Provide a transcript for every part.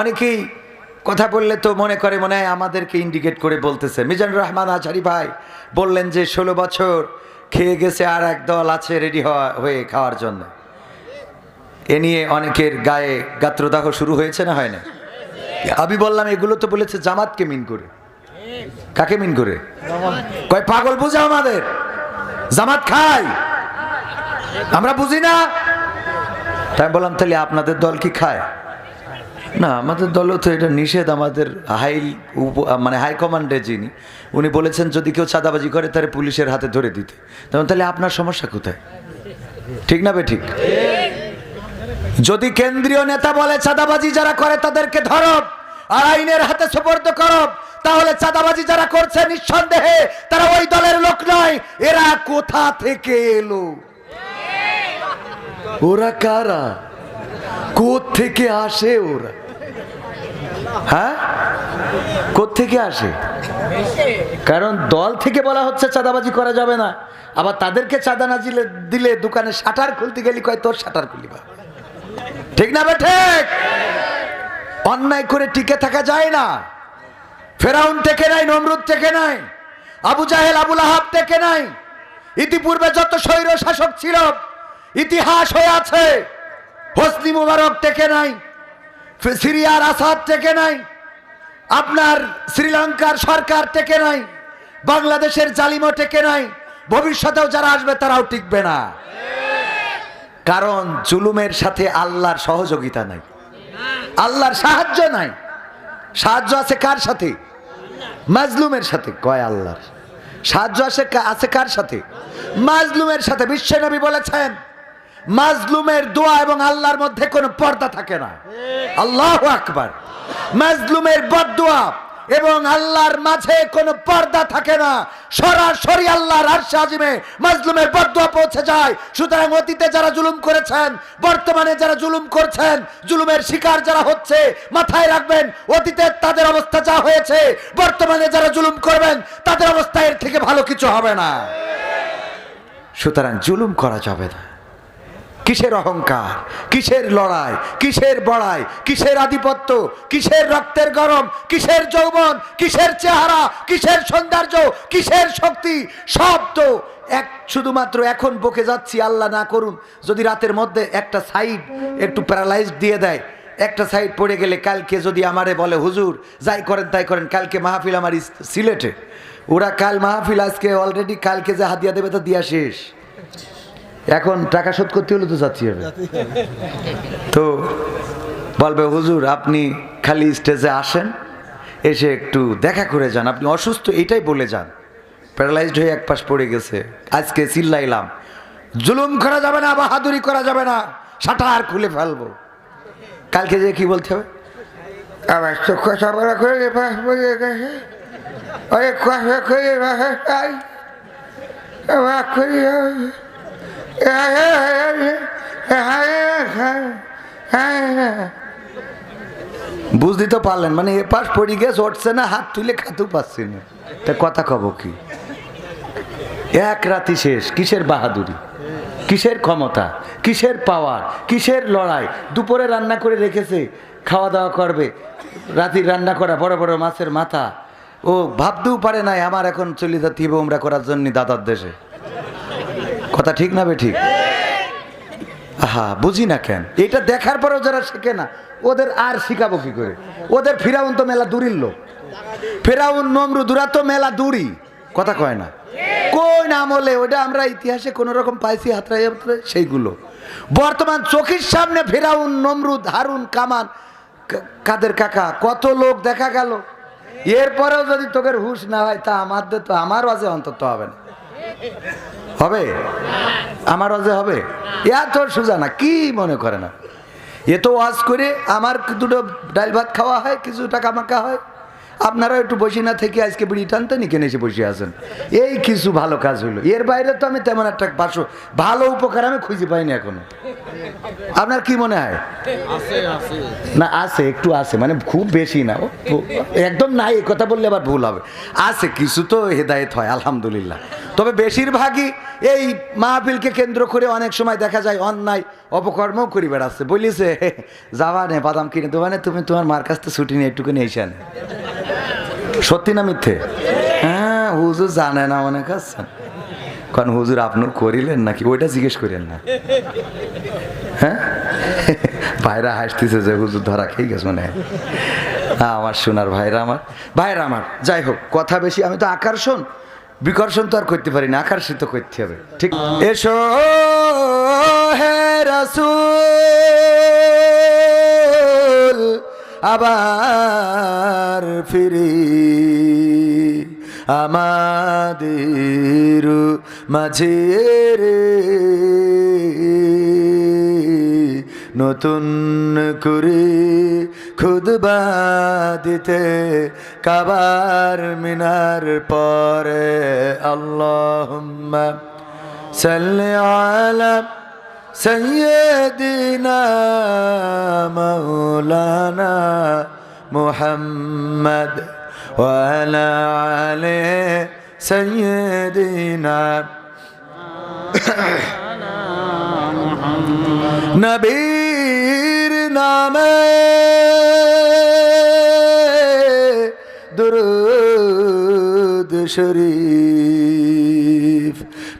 অনেকেই কথা বললে তো মনে করে, মনে হয় আমাদেরকে ইন্ডিকেট করে বলতেছে। মিজানুর রহমান আচারি ভাই বললেন যে, ষোলো বছর খেয়ে গেছে আর এক দল আছে রেডি হওয়া হয়ে খাওয়ার জন্য। এ নিয়ে অনেকের গায়ে গাত্রদাহ শুরু হয়েছে না হয় না আমি বললাম, এগুলো তো বলেছে জামাতকে মিন করে। কাকে মিন করে? কয়, পাগল বুঝে আমাদের। জামাত খাই আমরা বুঝি না। তাই বললাম, তাহলে আপনাদের দল কি খায়? না, আমাদের দলও তো এটা নিষেধ, আমাদের হাই উপ- মানে হাইকমান্ডে যিনি, উনি বলেছেন যদি কেউ চাঁদাবাজি করে তাহলে পুলিশের হাতে ধরে দিতে। তখন তাহলে আপনার সমস্যা কোথায়? ঠিক না বে ঠিক? যদি কেন্দ্রীয় নেতা বলে চাঁদাবাজি যারা করে তাদেরকে ধরো, আর আইনের হাতে সুপর্দ করো, তাহলে চাঁদাবাজি যারা করছে নিঃসন্দেহে তারা ওই দলের লোক নয়, এরা কোথা থেকে এলো? ওরা কারা? কোথ থেকে আসে ওরা? হ্যাঁ? থেকে আসে? কারণ দল থেকে বলা হচ্ছে চাঁদাবাজি করা যাবে না। আবার তাদেরকে চাঁদা না দিলে দিলে দোকানে শাটার খুলতে গেলি কয়, তোর শাটার খুলিবা ঠিক না বে ঠিক? অন্যায় করে টিকে থাকা যায় না। ফেরাউন থেকে নাই, নমরুদ থেকে নাই, আবু জাহেল, আবুল আহাব থেকে নাই। ইতিপূর্বে যত স্বৈর শাসক ছিল, ইতিহাস হয়ে আছে হোসনি মুবারক থেকে নাই। সিরিয়ার আসাদ টেকে নাই। আপনার শ্রীলঙ্কার সরকার টেকে নাই। বাংলাদেশের জালিমও টেকে নাই। ভবিষ্যতেও যারা আসবে, তারাও টিকবে না। কারণ জুলুমের সাথে আল্লাহর সহযোগিতা নাই। আল্লাহর সাহায্য নাই। সাহায্য আছে কার সাথে? মাজলুমের সাথে। কয় আল্লাহর? সাহায্য আছে আছে কার সাথে? মাজলুমের সাথে। বিশ্বনবী বলেছেন মাজলুমের দোয়া এবং আল্লাহর মধ্যে কোনো পর্দা থাকে না। আল্লাহ আকবার। মাজলুমের বদদোয়া এবং আল্লাহর মাঝে কোনো পর্দা থাকে না। সরাসরি আল্লাহর আরশে আজিমে মাজলুমের বদদোয়া পৌঁছে যায়। সুতরাং অতীতে যারা জুলুম করেছেন, বর্তমানে যারা জুলুম করছেন, জুলুমের শিকার যারা হচ্ছে, মাথায় রাখবেন, অতীতে তাদের অবস্থা যা হয়েছে, বর্তমানে যারা জুলুম করবেন, তাদের অবস্থা এর থেকে ভালো কিছু হবে না। সুতরাং জুলুম করা যাবে না। কিসের অহংকার? কিসের লড়াই? কিসের বড়াই? কিসের আধিপত্য? কিসের রক্তের গরম? কিসের যৌবন? কিসের চেহারা? কিসের সৌন্দর্য? কিসের শক্তি? সব তো এক, শুধুমাত্র এখন বকে যাচ্ছি, আল্লাহ না করুন। যদি রাতের মধ্যে একটা সাইড একটু প্যারালাইজ দিয়ে দেয়, একটা সাইড পড়ে গেলে কালকে যদি আমারে বলে, হুজুর, যাই করেন, তাই করেন, কালকে মাহফিল আমার সিলেটে। ওরা কাল মাহফিল, আজকে অলরেডি কালকে যে হাদিয়া দেবে তো দিয়া শেষ। এখন টাকা শোধ করতে হলে তো যাচ্ছি হবে। তো বলবে, হুজুর, আপনি খালি স্টেজে আসেন, এসে একটু দেখা করে যান। আপনি অসুস্থ, এটাই বলে যান। প্যারালাইজড হয়ে এক পাশ পড়ে গেছে। আজকে চিল্লাইলাম, জুলুম করা যাবে না, বাহাদুরি করা যাবে না সাঁটার খুলে ফেলব। কালকে যে কি বলতে হবে? আবার চোখ সাবরা করে করি বুঝতে তো পারলেন মানে এ পাশ পড়ে গেছে উঠছে না, হাত তুলে খাতেও পাচ্ছি না। তা কথা কব কি? এক রাতি শেষ, কিসের বাহাদুরি? কিসের ক্ষমতা? কিসের পাওয়ার? কিসের লড়াই? দুপুরে রান্না করে রেখেছে, খাওয়া দাওয়া করবে, রাতি রান্না করা, বড় বড় মাছের মাথা। ও ভাবতেও পারে নাই, আমার এখন চলে হবে উমরা করার জন্য দাদার দেশে। কথা ঠিক না ঠিক? হা বুঝি না কেন? এটা দেখার পরেও যারা শেখে না, ওদের আর শিখাবো কি করে? ওদের ফেরাউন তো মেলা দূরির লোক। ফেরাউন, নমরুদুরা তো মেলা দূরি কথা কয় না? কই কোন আমলে ওটা আমরা ইতিহাসে কোন রকম পাইছি হাতরাই সেইগুলো। বর্তমান চোখের সামনে ফেরাউন, নমরুদ, হারুন কামান কাদের কাকা, কত লোক দেখা গেল। এরপরেও যদি তোকের হুশ না হয়, তা আমাদের তো, আমার বাজে অন্তত হবে না। হবে? আমার অজে হবে? এত সোজা না কি মনে করে না? এ তো ওয়াজ করে আমার দুটো ডাল ভাত খাওয়া হয় কিছু টাকা মাকা হয়। আপনারা একটু বসে না থেকে আজকে বিড়ি টানতে নি কেনে এসে বসে আছেন। এই কিছু ভালো কাজ হলো এর বাইরে তো আমি তেমন একটা পাশো ভালো উপকার আমি খুঁজে পাইনি এখনও। আপনার কি মনে হয়? না আছে একটু আছে মানে খুব বেশি না। একদম নাই কথা বললে আবার ভুল হবে। আছে কিছু তো হেদায়েত হয় আলহামদুলিল্লাহ। তবে বেশিরভাগই এই মাহফিলকে কেন্দ্র করে অনেক সময় দেখা যায় অন্যায় অপকর্মও করি বেড়াচ্ছে। বলিছে যাবা নে, বাদাম কিনে দেবা নে, তুমি তোমার মার কাছ থেকে ছুটি নিয়ে একটুখানি এসে নে সত্যি না মিথ্যে? হ্যাঁ হুজুর জানে না অনেক আছেন কারণ হুজুর আপনার করিলেন নাকি? ওইটা জিজ্ঞেস করেন না। হ্যাঁ? ভাইরা হাসতেছে যে হুজুর ধরা খেয়ে গেছে মানে আমার সোনার ভাইরা আমার। ভাইরা আমার, যাই হোক, কথা বেশি, আমি তো আকর্ষণ বিকর্ষণ তো আর করতে পারি না আকর্ষিত করতে হবে। ঠিক? এসো হে রাসূল আবার ফিরি। আমাদের মাঝে রে নতুন করে খুদবা দিতে কাবার মিনার পরে আল্লাহুম্মা সাল্লি আলা سيدنا مولانا محمد وعلى آله سيدنا নবীর নামে দুরুদ শরীফ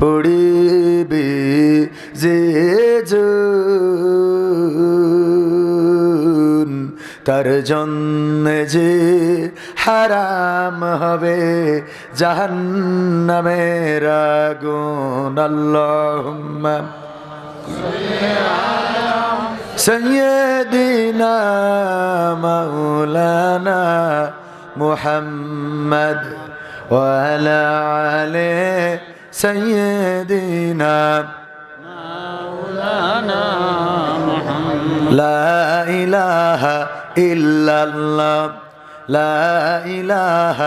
পড়িবে যে তার জন্য যে হারাম হবে জাহান্নামের আগুন। আল্লাহুম্মা سيدنا مولانا محمد وعلى آله سيدنا لا إله إلا الله. لا إله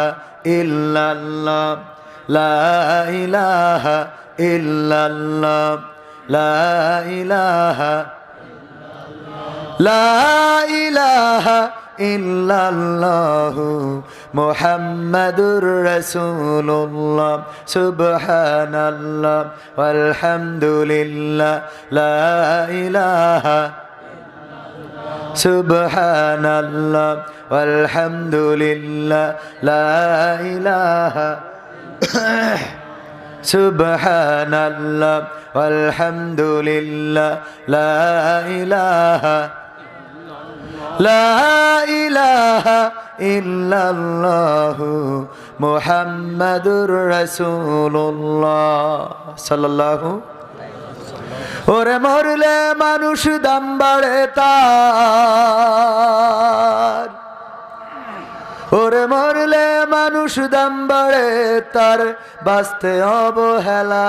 إلا الله. لا إله إلا الله. لا إله লাহা ইল্লাল্লাহ মোহাম্মদুর রসুল্লাহ সুবহানাল্লাহ আলহামদুলিল্লাহ লা ইলাহা সুবহানাল্লাহ আলহামদুলিল্লাহ লা ইলাহা সুবহানাল্লাহ আলহামদুলিল্লাহ লা ইলাহা لا إله إلا الله محمد رسول الله صلى الله ওরে মরলে মানুষ দাম বাড়ে তার ওরে মরলে মানুষ দাম বাড়ে তার বাঁচতে অবহেলা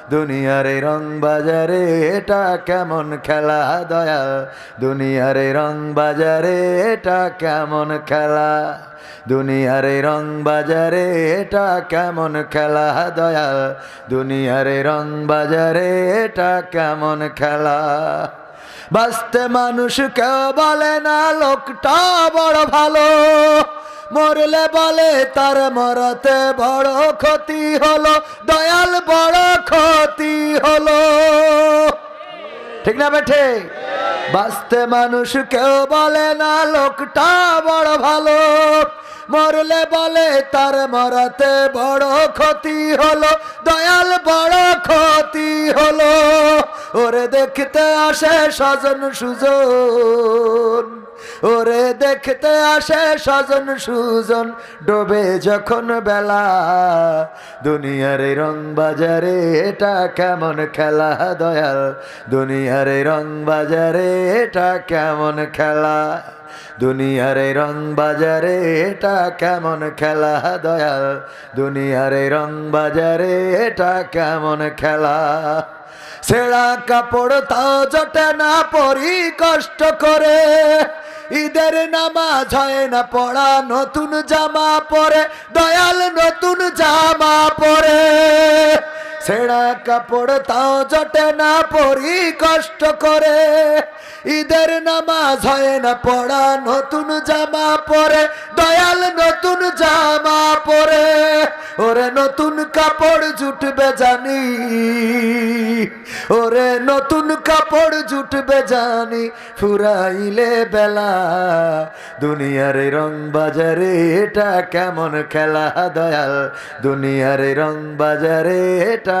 দুনিয়ার এই রং বাজারে, এটা কেমন খেলা দয়াল দুনিয়ার এই রং বাজারে, এটা কেমন খেলা? দুনিয়ার এই রং বাজারে, এটা কেমন খেলা দয়াল দুনিয়ার এই রং বাজারে, এটা কেমন খেলা? বাঁচতে মানুষ কেউ বলে না, লোকটা বড় ভালো। মরলে বলে তার মরতে বড় ক্ষতি হলো। দয়াল বড় ক্ষতি হলো। ঠিক না বেঠে? বাঁচতে মানুষ কেউ বলে না লোকটা বড় ভালো। মরলে বলে তার মরাতে বড় ক্ষতি হলো, দয়াল বড় ক্ষতি হলো। ওরে দেখতে আসে স্বজন সুজন, ওরে দেখতে আসে স্বজন সুজন, ডোবে যখন বেলা। দুনিয়ার রং বাজারে এটা কেমন খেলা, দয়াল? দুনিয়ার রং বাজারে এটা কেমন খেলা? দুনিয়ার রং বাজারে, এটা কেমন খেলা, দয়াল? দুনিয়ার রং বাজারে, এটা কেমন খেলা? ছেঁড়া কাপড় তাও জটে না, পরি কষ্ট করে। ঈদের নামাজ হয় না, পড়া নতুন জামা পরে। দয়াল, নতুন জামা পরে। ছেঁড়া কাপড় তাও জটে না পরি কষ্ট করে। ঈদের নামাজ হয় না পড়া, নতুন জামা পরে, দয়াল নতুন জামা পরে। ওরে নতুন কাপড় জুটবে জানি, ওরে নতুন কাপড় জুটবে জানি, ফুরাইলে বেলা। দুনিয়ার রং বাজারে এটা কেমন খেলা, দয়াল? দুনিয়ার রং বাজারে এটা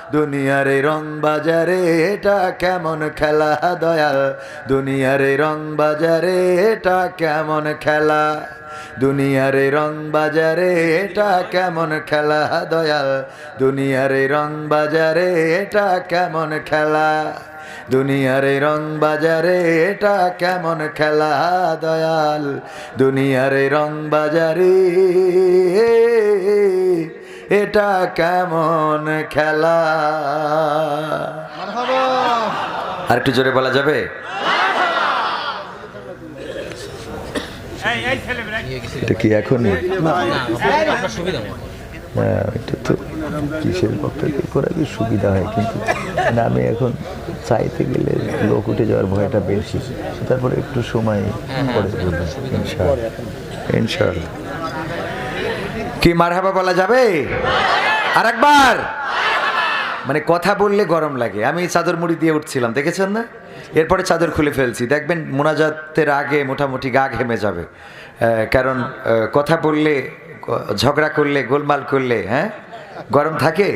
দুনিয়ার রং বাজারে, এটা কেমন খেলা, দয়াল? দুনিয়ার রং বাজারে, এটা কেমন খেলা? দুনিয়ার রং বাজারে, এটা কেমন খেলা, দয়াল? দুনিয়ার রং বাজারে, এটা কেমন খেলা? দুনিয়ার রং বাজারে, এটা কেমন খেলা, দয়াল? দুনিয়ার রং বাজারে এটা কেমন খেলা? আর একটু জোরে বলা যাবে? এটা কি এখন হ্যাঁ, এটা তো কিসের বক্তব্য করা কি সুবিধা হয় কিন্তু? না, আমি এখন চাইতে গেলে লোক উঠে যাওয়ার ভয়টা বেশি। তারপরে একটু সময় পরে বলব। ইনশাআল্লাহ। ইনশাআল্লাহ। কি মারহাবা বলা যাবে? আর একবার মানে কথা বললে গরম লাগে। আমি চাদর মুড়ি দিয়ে উঠছিলাম দেখেছেন না? এরপরে চাদর খুলে ফেলছি। দেখবেন মোনাজাতের আগে মোটামুটি গা ঘেমে যাবে। কারণ কথা বললে ঝগড়া করলে গোলমাল করলে হ্যাঁ? গরম থাকে?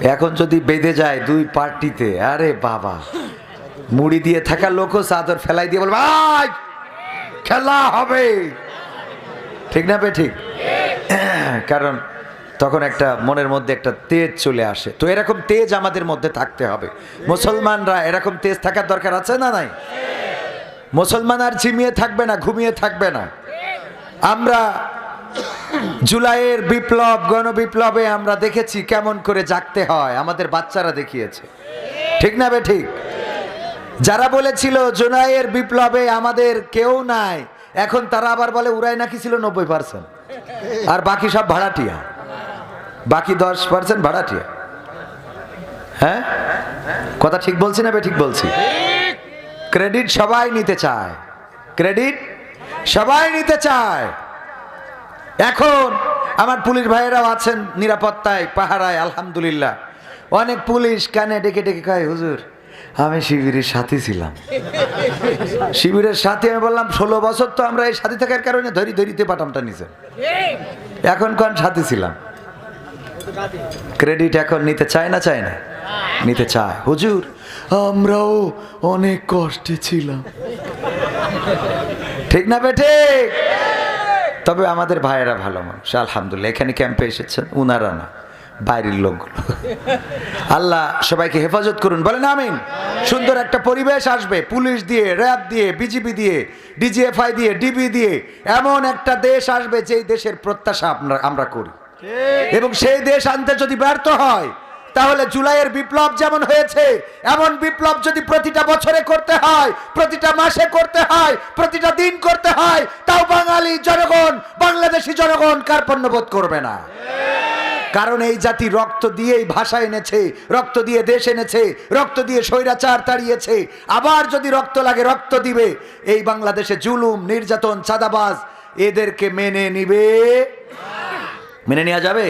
এখন যদি বেঁধে যায় দুই পার্টিতে আরে বাবা! মুড়ি দিয়ে থাকা লোকও চাদর ফেলাই দিয়ে বলবে "আই, খেলা হবে! ঠিক না বে ঠিক? কারণ তখন একটা মনের মধ্যে একটা তেজ চলে আসে। তো এরকম তেজ আমাদের মধ্যে থাকতে হবে। মুসলমানরা এরকম তেজ থাকার দরকার আছে না নাই? মুসলমান আর ঝিমিয়ে থাকবে না, ঘুমিয়ে থাকবে না। আমরা জুলাইয়ের বিপ্লব, গণবিপ্লবে আমরা দেখেছি কেমন করে জাগতে হয়, আমাদের বাচ্চারা দেখিয়েছে। ঠিক না বে ঠিক? যারা বলেছিল জুলাইয়ের বিপ্লবে আমাদের কেউ নাই, এখন তারা আবার বলে, উড়াই নাকি ছিল নব্বই পার্সেন্ট। আর বাকি সব ভাড়াটিয়া। বাকি দশ পার্সেন্ট ভাড়াটিয়া। হ্যাঁ? কথা ঠিক বলছি না বে, ঠিক বলছি। ক্রেডিট সবাই নিতে চায়। ক্রেডিট সবাই নিতে চায়। এখন আমার পুলিশ ভাইয়েরাও আছেন নিরাপত্তায়, পাহারায়, আলহামদুলিল্লাহ। অনেক পুলিশ কানে ডেকে ডেকে কয়, হুজুর আমি শিবিরের সাথী ছিলাম। শিবিরের সাথে, আমি বললাম, ষোলো বছর তো আমরা এই সাথী থাকার কারণে ধরি, ধরিতে পাঠামটা নিচে এখন কোন সাথী ছিলাম? ক্রেডিট এখন নিতে চায় না চায় না? নিতে চায়। হুজুর, আমরাও অনেক কষ্টে ছিলাম। ঠিক না বেঠে তবে আমাদের ভাইয়েরা ভালো মানুষ, আলহামদুলিল্লাহ। এখানে ক্যাম্পে এসেছেন, উনারা না। বাইরের লোকগুলো আল্লাহ সবাইকে হেফাজত করুন বলেন আমিন। সুন্দর একটা পরিবেশ আসবে পুলিশ দিয়ে র্যাব দিয়ে বিজিবি দিয়ে ডিজিএফআই দিয়ে ডিবি দিয়ে এমন একটা দেশ আসবে যেই দেশের প্রত্যাশা আমরা আমরা করি। এবং সেই দেশ আনতে যদি ব্যর্থ হয় তাহলে জুলাইয়ের বিপ্লব যেমন হয়েছে এমন বিপ্লব যদি প্রতিটা বছরে করতে হয় প্রতিটা মাসে করতে হয় প্রতিটা দিন করতে হয় তাও বাঙালি জনগণ বাংলাদেশি জনগণ কার্পণ্যবোধ করবে না। কারণ এই জাতি রক্ত দিয়েই ভাষা এনেছে, রক্ত দিয়ে দেশ এনেছে, রক্ত দিয়ে স্বৈরাচার তাড়িয়েছে। আবার যদি রক্ত লাগে, রক্ত দিবে। এই বাংলাদেশে জুলুম, নির্যাতন, চাঁদাবাজ, এদেরকে মেনে নিবে। মেনে নেওয়া যাবে?